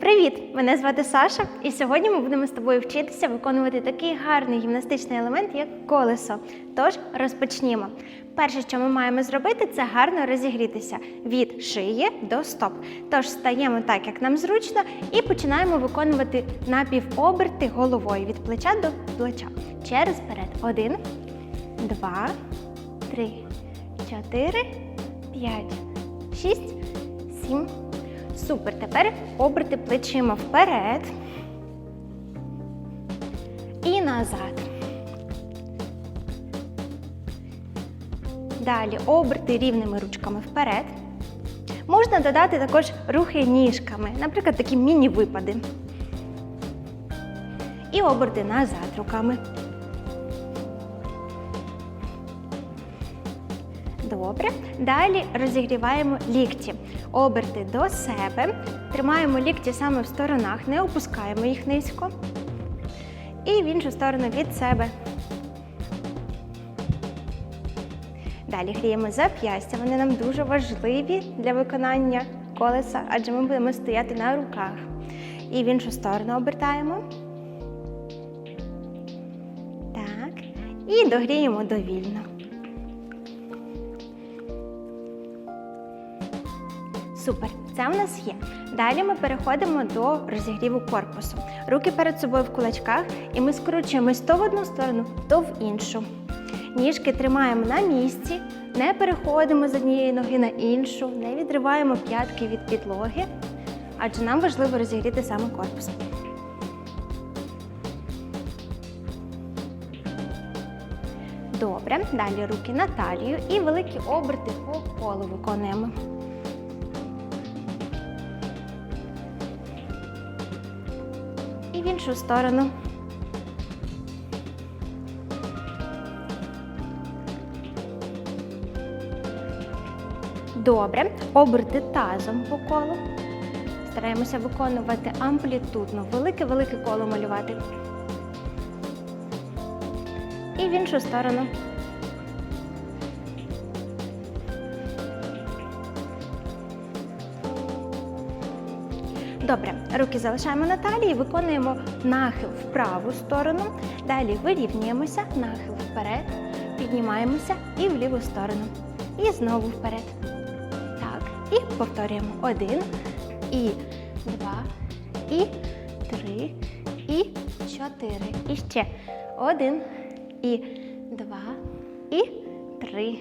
Привіт! Мене звати Саша, і сьогодні ми будемо з тобою вчитися виконувати такий гарний гімнастичний елемент, як колесо. Тож розпочнімо. Перше, що ми маємо зробити, це гарно розігрітися від шиї до стоп. Тож стаємо так, як нам зручно, і починаємо виконувати напівоберти головою від плеча до плеча. Через перед. Один, два, три, чотири, п'ять, шість, сім. Супер. Тепер оберти плечима вперед і назад. Далі оберти рівними ручками вперед. Можна додати також рухи ніжками, наприклад, такі міні-випади. І оберти назад руками. Добре. Далі розігріваємо лікті. Оберти до себе. Тримаємо лікті саме в сторонах, не опускаємо їх низько. І в іншу сторону від себе. Далі гріємо зап'ястя. Вони нам дуже важливі для виконання колеса, адже ми будемо стояти на руках. І в іншу сторону обертаємо. Так. І догріємо довільно. Супер, це у нас є. Далі ми переходимо до розігріву корпусу. Руки перед собою в кулачках, і ми скручуємось то в одну сторону, то в іншу. Ніжки тримаємо на місці, не переходимо з однієї ноги на іншу, не відриваємо п'ятки від підлоги, адже нам важливо розігріти саме корпус. Добре, далі руки на талію і великі оберти по колу виконуємо. Іншу сторону. Добре, оберти тазом по колу. Стараємося виконувати амплітудно, велике-велике коло малювати. І в іншу сторону. Добре, руки залишаємо на талії, виконуємо нахил в праву сторону. Далі вирівнюємося, нахил вперед, піднімаємося і в ліву сторону. І знову вперед. Так, і повторюємо. Один, і два, і три, і чотири. І ще один, і два, і три,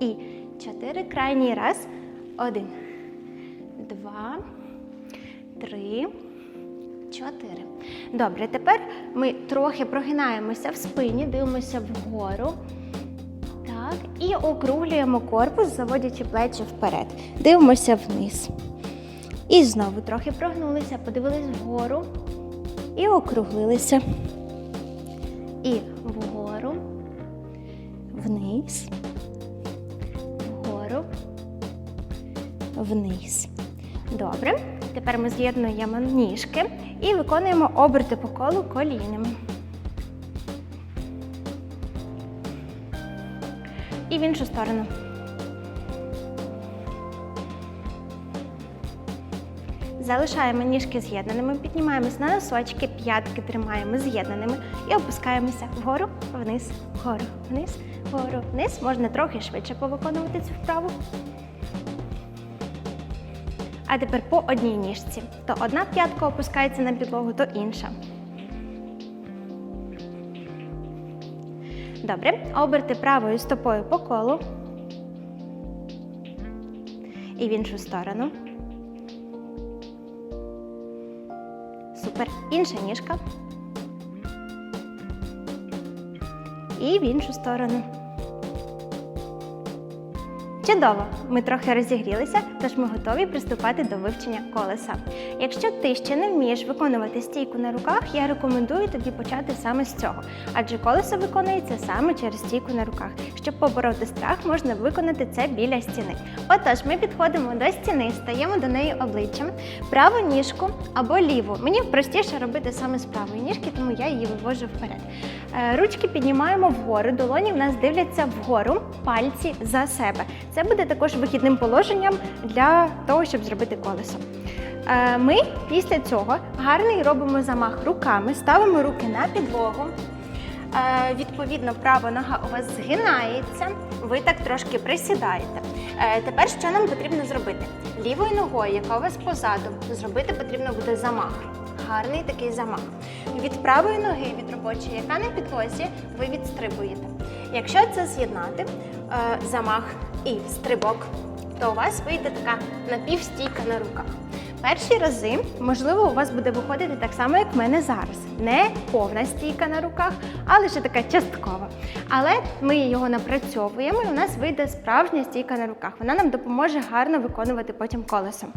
і чотири. Крайній раз. Один, два три, чотири. Добре, тепер ми трохи прогинаємося в спині, дивимося вгору. Так, і округлюємо корпус, заводячи плечі вперед. Дивимося вниз. І знову трохи прогнулися, подивились вгору і округлилися. І вгору, вниз, вгору, вниз. Добре. Тепер ми з'єднуємо ніжки і виконуємо оберти по колу колінами. І в іншу сторону. Залишаємо ніжки з'єднаними, піднімаємось на носочки, п'ятки тримаємо з'єднаними і опускаємося вгору, вниз, вгору, вниз, вгору, вниз. Можна трохи швидше повиконувати цю вправу. А тепер по одній ніжці. То одна п'ятка опускається на підлогу, то інша. Добре. Оберти правою стопою по колу. І в іншу сторону. Супер. Інша ніжка. І в іншу сторону. Чудово! Ми трохи розігрілися, тож ми готові приступати до вивчення колеса. Якщо ти ще не вмієш виконувати стійку на руках, я рекомендую тобі почати саме з цього, адже колесо виконується саме через стійку на руках. Щоб побороти страх, можна виконати це біля стіни. Отож, ми підходимо до стіни, стаємо до неї обличчям, праву ніжку або ліву. Мені простіше робити саме з правої ніжки, тому я її вивожу вперед. Е, Ручки піднімаємо вгору, долоні в нас дивляться вгору, пальці за себе. Це буде також вихідним положенням для того, щоб зробити колесо. Е, Ми після цього гарний робимо замах руками, ставимо руки на підлогу. Е, Відповідно, права нога у вас згинається, ви так трошки присідаєте. Е, Тепер що нам потрібно зробити? Лівою ногою, яка у вас позаду, зробити потрібно буде замах. Гарний такий замах. Від правої ноги, від робочої, яка на підлозі, ви відстрибуєте. Якщо це з'єднати, замах і стрибок, то у вас вийде така напівстійка на руках. Перші рази, можливо, у вас буде виходити так само, як в мене зараз. Не повна стійка на руках, а лише така часткова. Але ми його напрацьовуємо, і у нас вийде справжня стійка на руках. Вона нам допоможе гарно виконувати потім колесом.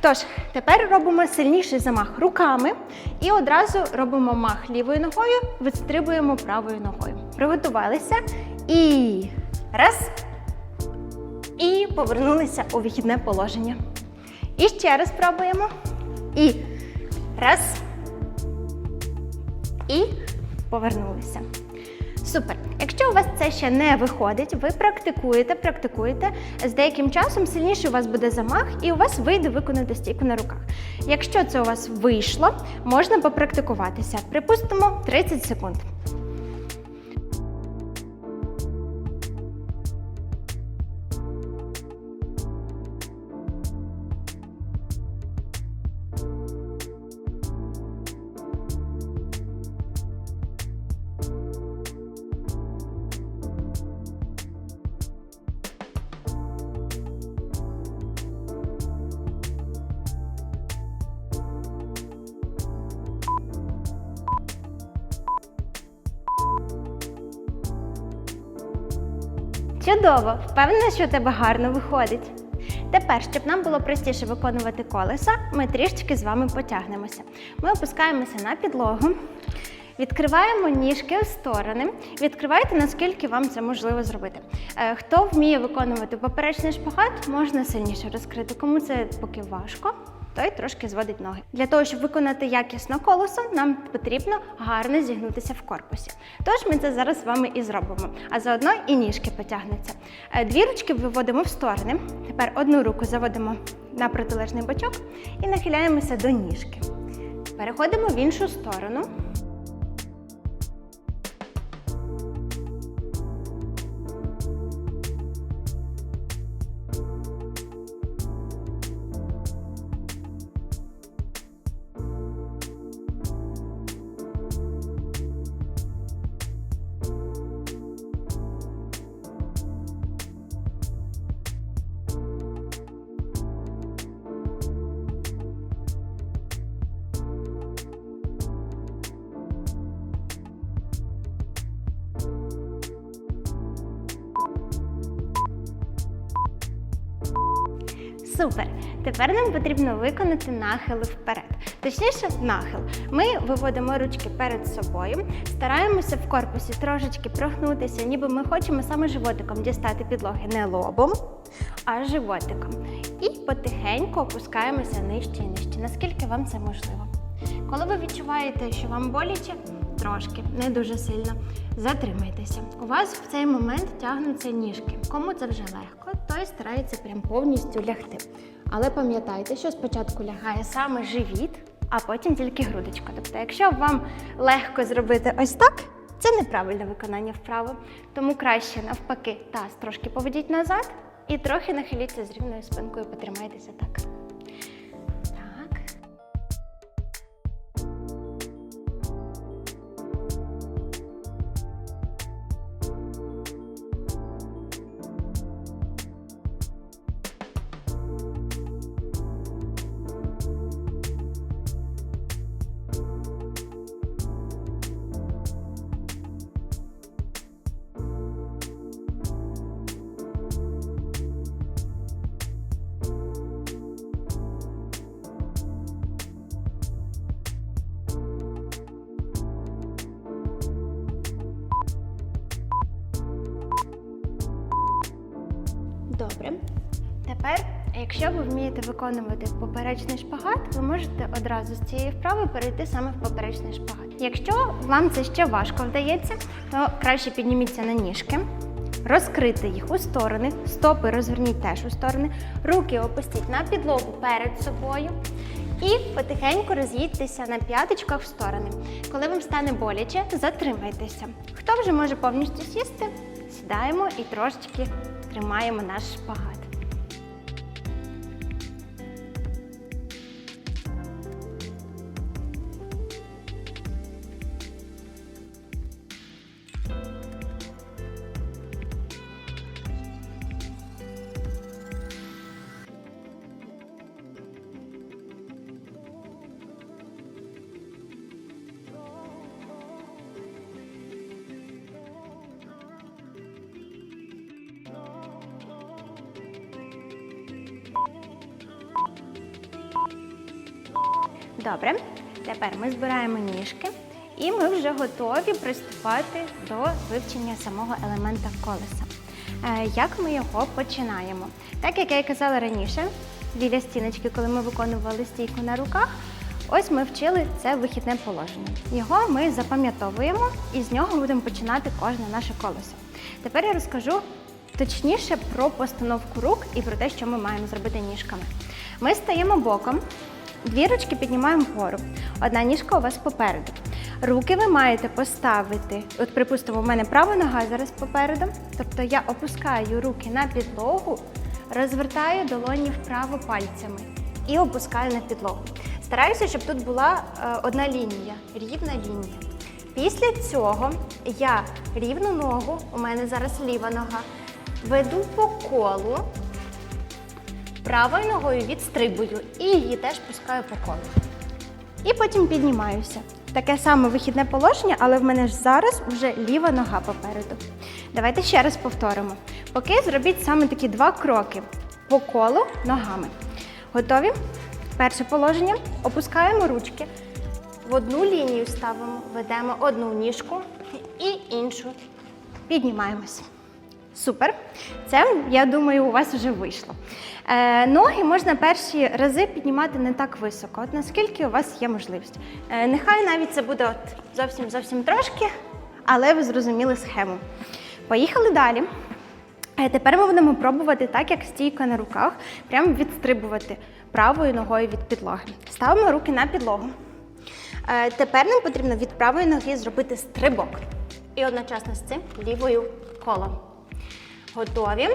Тож, тепер робимо сильніший замах руками і одразу робимо мах лівою ногою, відстрибуємо правою ногою. Приготувалися і раз. І повернулися у вихідне положення. І ще раз пробуємо. І раз. І повернулися. Супер. Якщо у вас це ще не виходить, ви практикуєте, практикуєте. З деяким часом сильніше у вас буде замах, і у вас вийде виконати стійку на руках. Якщо це у вас вийшло, можна попрактикуватися. Припустимо 30 секунд. Чудово! Впевнена, що у тебе гарно виходить. Тепер, щоб нам було простіше виконувати колеса, ми трішечки з вами потягнемося. Ми опускаємося на підлогу, відкриваємо ніжки в сторони. Відкривайте, наскільки вам це можливо зробити. Е, Хто вміє виконувати поперечний шпагат, можна сильніше розкрити. Кому це поки важко, той трошки зводить ноги. Для того, щоб виконати якісно колесо, нам потрібно гарно зігнутися в корпусі. Тож ми це зараз з вами і зробимо. А заодно і ніжки потягнуться. Е, Дві ручки виводимо в сторони. Тепер одну руку заводимо на протилежний бочок і нахиляємося до ніжки. Переходимо в іншу сторону. Супер! Тепер нам потрібно виконати нахили вперед. Точніше, нахил. Ми виводимо ручки перед собою, стараємося в корпусі трошечки прогнутися, ніби ми хочемо саме животиком дістати підлоги не лобом, а животиком. І потихеньку опускаємося нижче і нижче, наскільки вам це можливо. Коли ви відчуваєте, що вам боляче, трошки, не дуже сильно, затримайтеся. У вас в цей момент тягнуться ніжки. Кому це вже легко, той старається прям повністю лягти. Але пам'ятайте, що спочатку лягає саме живіт, а потім тільки грудочка. Тобто, якщо вам легко зробити ось так, це неправильне виконання вправи. Тому краще навпаки таз трошки поведіть назад і трохи нахиліться з рівною спинкою, потримайтеся так. Тепер, якщо ви вмієте виконувати поперечний шпагат, ви можете одразу з цієї вправи перейти саме в поперечний шпагат. Якщо вам це ще важко вдається, то краще підніміться на ніжки, розкрити їх у сторони, стопи розверніть теж у сторони, руки опустіть на підлогу перед собою. І потихеньку роз'їдьтеся на п'яточках в сторони. Коли вам стане боляче, затримайтеся. Хто вже може повністю сісти, сідаємо і трошечки тримаємо наш шпагат. Добре, тепер ми збираємо ніжки і ми вже готові приступати до вивчення самого елемента колеса. Е, Як ми його починаємо? Так як я і казала раніше, біля стіночки, коли ми виконували стійку на руках, ось ми вчили це вихідне положення. Його ми запам'ятовуємо і з нього будемо починати кожне наше колесо. Тепер я розкажу точніше про постановку рук і про те, що ми маємо зробити ніжками. Ми стаємо боком, Дві ручки піднімаємо вгору. Одна ніжка у вас попереду. Руки ви маєте поставити. От, припустимо, у мене права нога зараз попереду. Тобто я опускаю руки на підлогу, розвертаю долоні вправо пальцями і опускаю на підлогу. Стараюся, щоб тут була е, одна лінія, рівна лінія. Після цього я рівну ногу, у мене зараз ліва нога, веду по колу, правою ногою відстрибую і її теж пускаю по колу. І потім піднімаюся. Таке саме вихідне положення, але в мене ж зараз вже ліва нога попереду. Давайте ще раз повторимо. Поки зробіть саме такі два кроки по колу ногами. Готові? Перше положення. Опускаємо ручки. В одну лінію ставимо, ведемо одну ніжку і іншу. Піднімаємось. Супер. Це, я думаю, у вас вже вийшло. Е, ноги можна перші рази піднімати не так високо, от наскільки у вас є можливість. Е, нехай навіть це буде от зовсім зовсім трошки, але ви зрозуміли схему. Поїхали далі. Е, Тепер ми будемо пробувати так, як стійка на руках, прямо відстрибувати правою ногою від підлоги. Ставимо руки на підлогу. Е, Тепер нам потрібно від правої ноги зробити стрибок. І одночасно з цим лівою колом. Готові.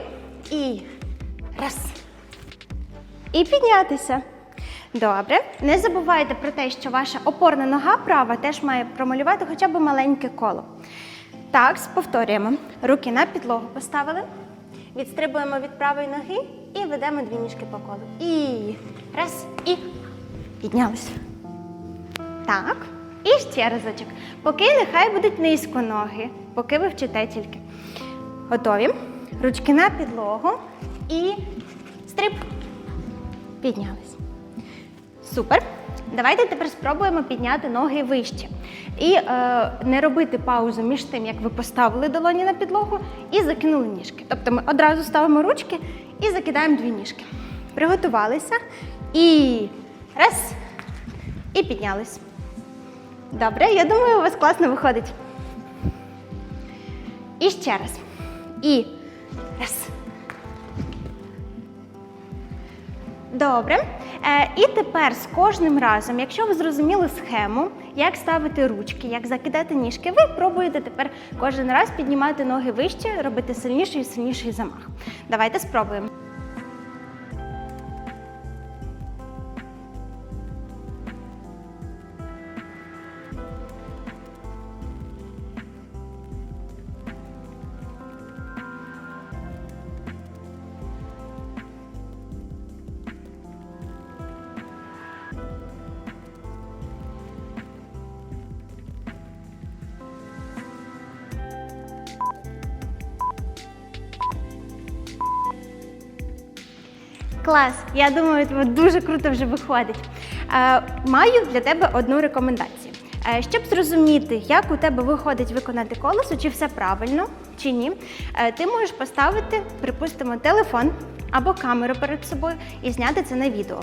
І раз. І піднятися. Добре. Не забувайте про те, що ваша опорна нога права теж має промалювати хоча б маленьке коло. Так, повторюємо. Руки на підлогу поставили. Відстрибуємо від правої ноги і ведемо дві ніжки по колу. І раз, і піднялися. Так. І ще разочок. Поки нехай будуть низько ноги, поки ви вчите тільки. Готові? Ручки на підлогу і стрип. Піднялись. Супер. Давайте тепер спробуємо підняти ноги вище. І е, не робити паузу між тим, як ви поставили долоні на підлогу і закинули ніжки. Тобто ми одразу ставимо ручки і закидаємо дві ніжки. Приготувалися. І раз. І піднялись. Добре, я думаю, у вас класно виходить. І ще раз. І раз. Добре. Е, і тепер з кожним разом, якщо ви зрозуміли схему, як ставити ручки, як закидати ніжки, ви пробуєте тепер кожен раз піднімати ноги вище, робити сильніший і сильніший замах. Давайте спробуємо. Клас, я думаю, дуже круто вже виходить. Е, маю для тебе одну рекомендацію. Е, щоб зрозуміти, як у тебе виходить виконати колесо, чи все правильно, чи ні, е, ти можеш поставити, припустимо, телефон або камеру перед собою і зняти це на відео.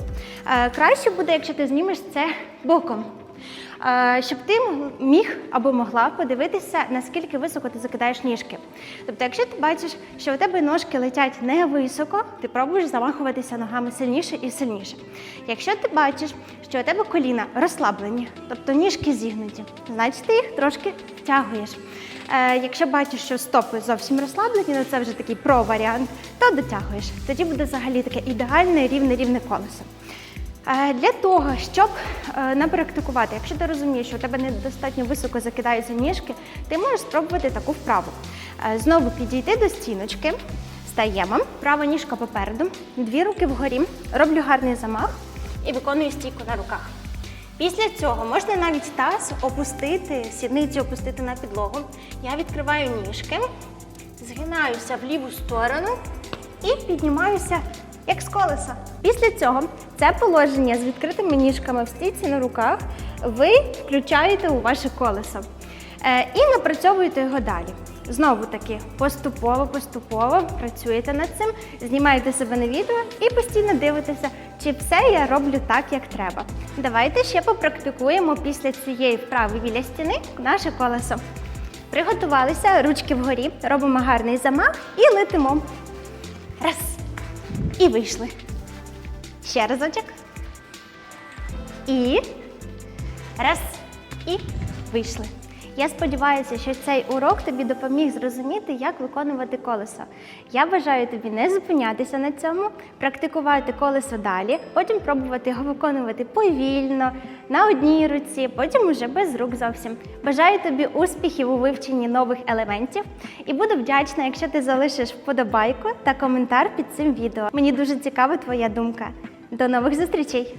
Краще буде, якщо ти знімеш це боком. Е, Щоб ти міг або могла подивитися, наскільки високо ти закидаєш ніжки. Тобто, якщо ти бачиш, що у тебе ножки летять не високо, ти пробуєш замахуватися ногами сильніше і сильніше. Якщо ти бачиш, що у тебе коліна розслаблені, тобто ніжки зігнуті, значить ти їх трошки втягуєш. Е, якщо бачиш, що стопи зовсім розслаблені, ну це вже такий про-варіант, то дотягуєш. Тоді буде взагалі таке ідеальне рівне рівне колесо. Е, Для того, щоб е, напрактикувати, якщо ти розумієш, що у тебе недостатньо високо закидаються ніжки, ти можеш спробувати таку вправу. Е, Знову підійти до стіночки, стаємо, права ніжка попереду, дві руки вгорі, роблю гарний замах і виконую стійку на руках. Після цього можна навіть таз опустити, сідницю опустити на підлогу. Я відкриваю ніжки, згинаюся в ліву сторону і піднімаюся як з колеса. Після цього це положення з відкритими ніжками в стійці на руках ви включаєте у ваше колесо Е, і напрацьовуєте його далі. Знову таки поступово, поступово працюєте над цим, знімаєте себе на відео і постійно дивитеся, чи все я роблю так, як треба. Давайте ще попрактикуємо після цієї вправи біля стіни наше колесо. Приготувалися, ручки вгорі, робимо гарний замах і летимо. Раз. І вийшли. Ще разочок. І раз. І вийшли. Я сподіваюся, що цей урок тобі допоміг зрозуміти, як виконувати колесо. Я бажаю тобі не зупинятися на цьому, практикувати колесо далі, потім пробувати його виконувати повільно, на одній руці, потім уже без рук зовсім. Бажаю тобі успіхів у вивченні нових елементів і буду вдячна, якщо ти залишиш вподобайку та коментар під цим відео. Мені дуже цікава твоя думка. До нових зустрічей!